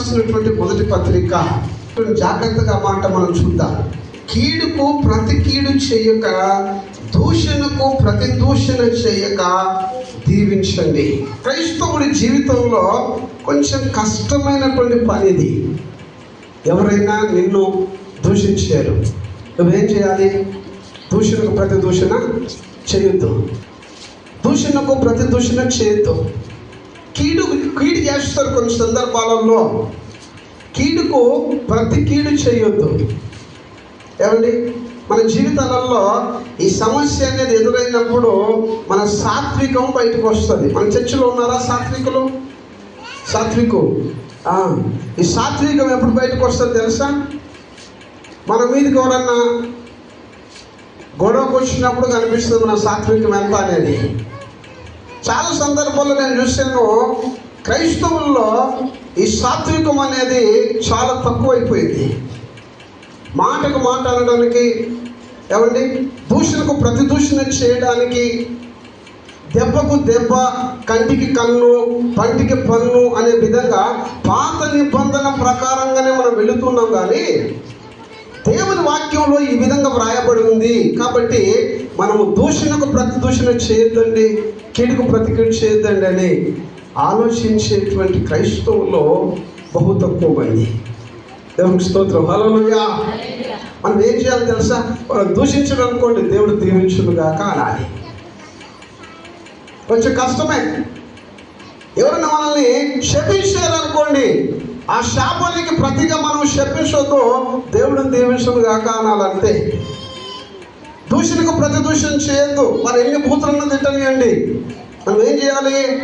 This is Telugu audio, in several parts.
రాసినటువంటి మొదటి పత్రిక. జాగ్రత్తగా మాట మనం చూద్దాం. కీడుకు ప్రతి కీడు చేయక దూషణకు ప్రతి దూషణ చేయక దీవించండి. క్రైస్తవుడి జీవితంలో కొంచెం కష్టమైనటువంటి పనిది ఎవరైనా నిన్ను దూషించారు నువ్వేం చేయాలి? దూషణకు ప్రతి దూషణ చేయొద్దు. దూషణకు ప్రతి దూషణ చేయొద్దు. కీడు కీడు చేస్తారు కొన్ని సందర్భాలలో. కీడుకు ప్రతి కీడు చేయొద్దు. ఏమండి? మన జీవితాలలో ఈ సమస్య అనేది ఎదురైనప్పుడు మన సాత్వికం బయటకు వస్తుంది. మన చర్చిలో ఉన్నారా సాత్వికులు? సాత్వికు. ఈ సాత్వికం ఎప్పుడు బయటకు వస్తుంది తెలుసా? మన మీదకి ఎవరన్నా గొడవకు వచ్చినప్పుడు కనిపిస్తుంది మన సాత్వికం ఎంత అనేది. చాలా సందర్భాల్లో నేను చూశాను క్రైస్తవుల్లో ఈ సాత్వికం అనేది చాలా తక్కువైపోయింది. మాటకు మాట అనడానికి ఏమండి దూషణకు ప్రతి దూషణ చేయడానికి దెబ్బకు దెబ్బ కంటికి కన్ను పంటికి పన్ను అనే విధంగా పాత నిబంధన ప్రకారంగానే మనం వెళుతున్నాం కానీ దేవుని వాక్యంలో ఈ విధంగా వ్రాయబడి ఉంది. కాబట్టి మనము దూషణకు ప్రతి దూషణ చేయొద్దండి కీడుకు ప్రతి కీడు చేయొద్దండి అని ఆలోచించేటువంటి క్రైస్తవుల్లో బహు తక్కువ మంది. దేవునికి స్తోత్రం. హలోలుయా మనం ఏం చేయాలి తెలుసా? మనం దూషించడం అనుకోండి దేవుడు దీవించునుగాక అనాలి. కొంచెం కష్టమే. ఎవరైనా మనల్ని శపించారు అనుకోండి ఆ శాపానికి ప్రతిగా మనం శపించొద్దు. దేవుడిని దీవించను కాక అనాలంతే. దూషణకు ప్రతి దూషణ చేయొద్దు. మరి ఎన్ని బూతులను తిట్టనియండి? మనం ఏం చేయాలి?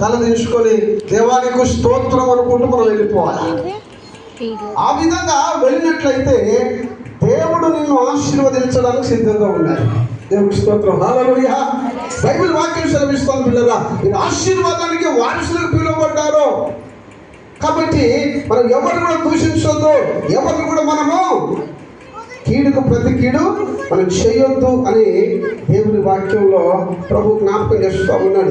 తల దించుకొని దేవానికి స్తోత్రం అనుకుంటూ మనం వెళ్ళిపోవాలి. ఆ విధంగా వెళ్ళినట్లయితే దేవుడు నిన్ను ఆశీర్వదించడానికి సిద్ధంగా ఉన్నాడు. దేవుడి స్తోత్రం. హల్లెలూయా బైబిల్ వాక్యం సెలవిస్తాను పిల్లరా. మీరు ఆశీర్వాదానికి వారసులకు పిలువబడ్డారు. కాబట్టి మనం ఎవరిని కూడా దూషించొద్దు. ఎవరిని కూడా మనము కీడుకు ప్రతి కీడు మనం చేయొద్దు అని దేవుని వాక్యంలో ప్రభు జ్ఞాపకం చేస్తూ ఉన్నాడు.